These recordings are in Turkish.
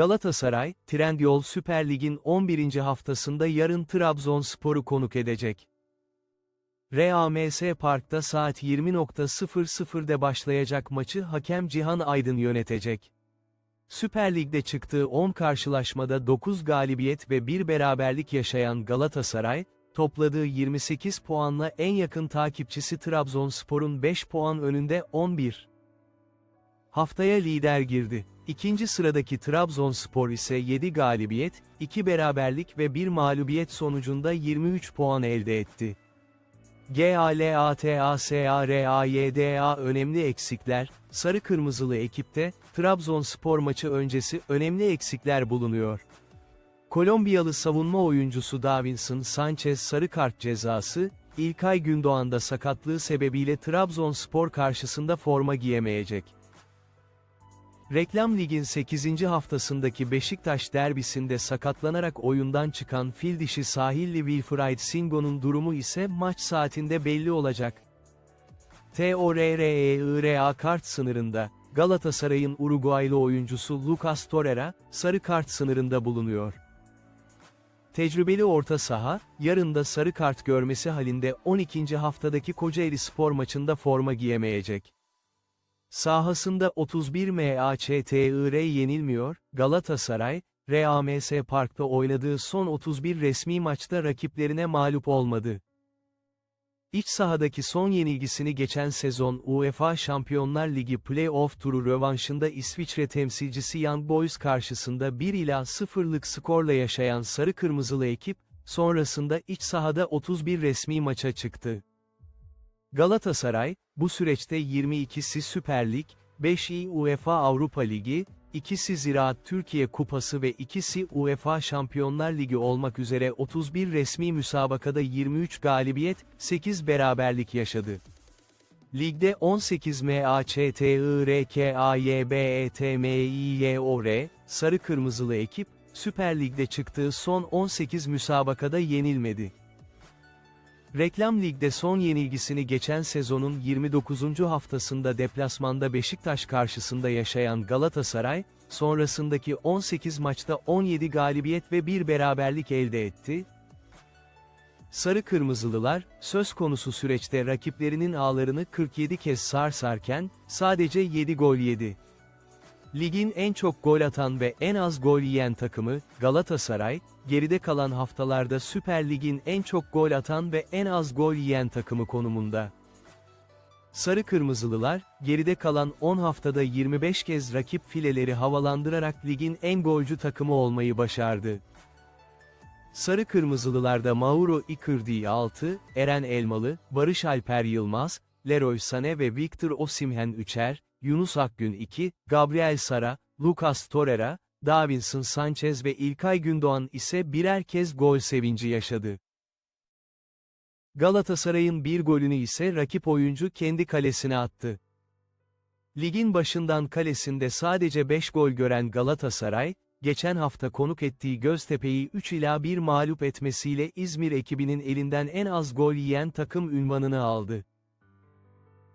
Galatasaray, Trendyol Süper Lig'in 11. haftasında yarın Trabzonspor'u konuk edecek. RAMS Park'ta saat 20.00'de başlayacak maçı hakem Cihan Aydın yönetecek. Süper Lig'de çıktığı 10 karşılaşmada 9 galibiyet ve 1 beraberlik yaşayan Galatasaray, topladığı 28 puanla en yakın takipçisi Trabzonspor'un 5 puan önünde 11. Haftaya lider girdi. İkinci sıradaki Trabzonspor ise 7 galibiyet, 2 beraberlik ve 1 mağlubiyet sonucunda 23 puan elde etti. GALATASARAYDA önemli eksikler, sarı kırmızılı ekipte, Trabzonspor maçı öncesi önemli eksikler bulunuyor. Kolombiyalı savunma oyuncusu Davinson Sanchez sarı kart cezası, İlkay Gündoğan'da sakatlığı sebebiyle Trabzonspor karşısında forma giyemeyecek. Reklam Lig'in 8. haftasındaki Beşiktaş derbisinde sakatlanarak oyundan çıkan fil dişi sahilli Wilfried Singo'nun durumu ise maç saatinde belli olacak. TORREIRA kart sınırında, Galatasaray'ın Uruguaylı oyuncusu Lucas Torreira, sarı kart sınırında bulunuyor. Tecrübeli orta saha, yarın da sarı kart görmesi halinde 12. haftadaki Kocaeli spor maçında forma giyemeyecek. Sahasında 31 MAÇTIR yenilmiyor, Galatasaray, RAMS Park'ta oynadığı son 31 resmi maçta rakiplerine mağlup olmadı. İç sahadaki son yenilgisini geçen sezon UEFA Şampiyonlar Ligi Play-off turu rövanşında İsviçre temsilcisi Young Boys karşısında 1 ila 0'lık skorla yaşayan sarı kırmızılı ekip, sonrasında iç sahada 31 resmi maça çıktı. Galatasaray, bu süreçte 22'si Süper Lig, 5'i UEFA Avrupa Ligi, ikisi Ziraat Türkiye Kupası ve ikisi UEFA Şampiyonlar Ligi olmak üzere 31 resmi müsabakada 23 galibiyet, 8 beraberlik yaşadı. Ligde 18 MAÇTIRKAYBETMİYOR, sarı kırmızılı ekip, Süper Lig'de çıktığı son 18 müsabakada yenilmedi. Reklam Lig'de son yenilgisini geçen sezonun 29. haftasında deplasmanda Beşiktaş karşısında yaşayan Galatasaray, sonrasındaki 18 maçta 17 galibiyet ve 1 beraberlik elde etti. Sarı Kırmızılılar, söz konusu süreçte rakiplerinin ağlarını 47 kez sarsarken, sadece 7 gol yedi. Ligin en çok gol atan ve en az gol yiyen takımı, Galatasaray, geride kalan haftalarda Süper Lig'in en çok gol atan ve en az gol yiyen takımı konumunda. Sarı Kırmızılılar, geride kalan 10 haftada 25 kez rakip fileleri havalandırarak ligin en golcü takımı olmayı başardı. Sarı Kırmızılılarda Mauro Icardi 6, Eren Elmalı, Barış Alper Yılmaz, Leroy Sané ve Victor Osimhen 3'er, Yunus Akgün 2, Gabriel Sara, Lucas Torreira, Davinson Sanchez ve İlkay Gündoğan ise birer kez gol sevinci yaşadı. Galatasaray'ın bir golünü ise rakip oyuncu kendi kalesine attı. Ligin başından kalesinde sadece 5 gol gören Galatasaray, geçen hafta konuk ettiği Göztepe'yi 3 ila 1 mağlup etmesiyle İzmir ekibinin elinden en az gol yiyen takım ünvanını aldı.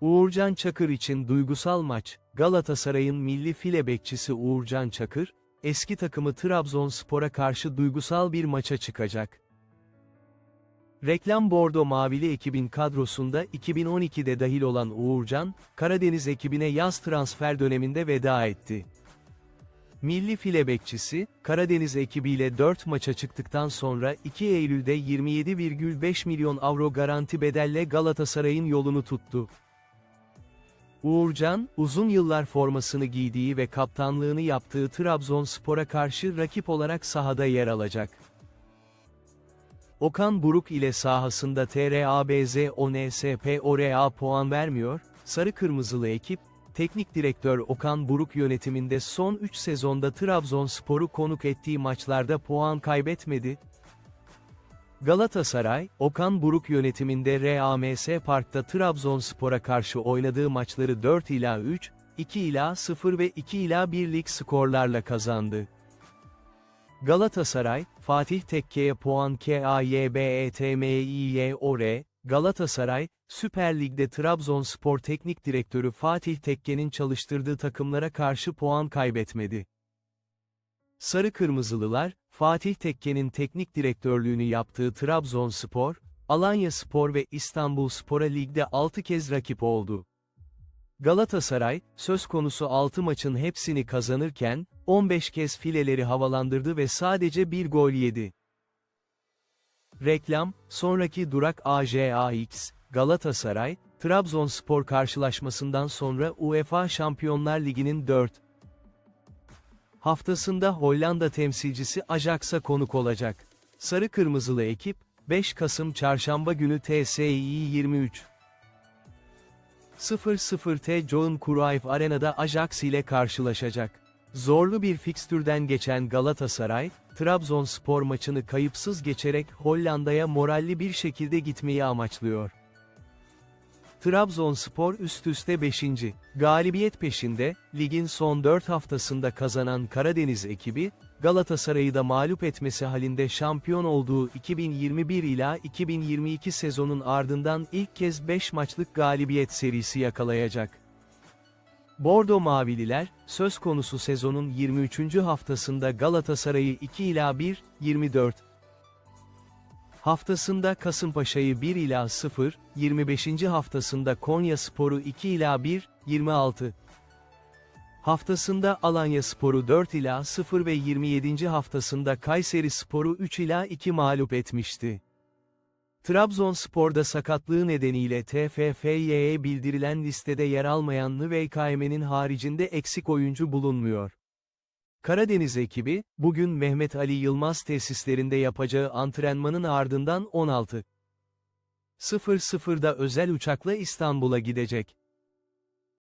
Uğurcan Çakır için duygusal maç, Galatasaray'ın milli file bekçisi Uğurcan Çakır, eski takımı Trabzonspor'a karşı duygusal bir maça çıkacak. Reklam Bordo Mavili ekibin kadrosunda 2012'de dahil olan Uğurcan, Karadeniz ekibine yaz transfer döneminde veda etti. Milli file bekçisi, Karadeniz ekibiyle 4 maça çıktıktan sonra 2 Eylül'de 27,5 milyon avro garanti bedelle Galatasaray'ın yolunu tuttu. Uğurcan, uzun yıllar formasını giydiği ve kaptanlığını yaptığı Trabzonspor'a karşı rakip olarak sahada yer alacak. Okan Buruk ile sahasında TRABZ ONSP ORA puan vermiyor, sarı kırmızılı ekip, teknik direktör Okan Buruk yönetiminde son 3 sezonda Trabzonspor'u konuk ettiği maçlarda puan kaybetmedi, Galatasaray, Okan Buruk yönetiminde RAMS Park'ta Trabzonspor'a karşı oynadığı maçları 4 ila 3, 2 ila 0 ve 2 ila 1'lik skorlarla kazandı. Galatasaray, Fatih Tekke'ye puan KAYBETMİYOR, Galatasaray, Süper Lig'de Trabzonspor Teknik Direktörü Fatih Tekke'nin çalıştırdığı takımlara karşı puan kaybetmedi. Sarı Kırmızılılar, Fatih Tekke'nin teknik direktörlüğünü yaptığı Trabzonspor, Alanya Spor ve İstanbul Spor'a ligde 6 kez rakip oldu. Galatasaray, söz konusu 6 maçın hepsini kazanırken, 15 kez fileleri havalandırdı ve sadece bir gol yedi. Reklam, sonraki durak AJAX, Galatasaray, Trabzonspor karşılaşmasından sonra UEFA Şampiyonlar Ligi'nin 4 haftasında Hollanda temsilcisi Ajax'a konuk olacak. Sarı Kırmızılı ekip, 5 Kasım Çarşamba günü TSİ 23 00T Johan Cruyff Arena'da Ajax ile karşılaşacak. Zorlu bir fikstürden geçen Galatasaray, Trabzonspor maçını kayıpsız geçerek Hollanda'ya moralli bir şekilde gitmeyi amaçlıyor. Trabzonspor üst üste 5. galibiyet peşinde, ligin son 4 haftasında kazanan Karadeniz ekibi, Galatasaray'ı da mağlup etmesi halinde şampiyon olduğu 2021 ila 2022 sezonun ardından ilk kez 5 maçlık galibiyet serisi yakalayacak. Bordo Mavililer, söz konusu sezonun 23. haftasında Galatasaray'ı 2 ila 1, 24 haftasında Kasımpaşa'yı 1 ila 0, 25. haftasında Konya Sporu 2 ila 1, 26 haftasında Alanya Sporu 4 ila 0 ve 27. haftasında Kayseri Sporu 3 ila 2 mağlup etmişti. Trabzonspor'da sakatlığı nedeniyle TFF'ye bildirilen listede yer almayan NVKM'nin haricinde eksik oyuncu bulunmuyor. Karadeniz ekibi, bugün Mehmet Ali Yılmaz tesislerinde yapacağı antrenmanın ardından 16. 00'da özel uçakla İstanbul'a gidecek.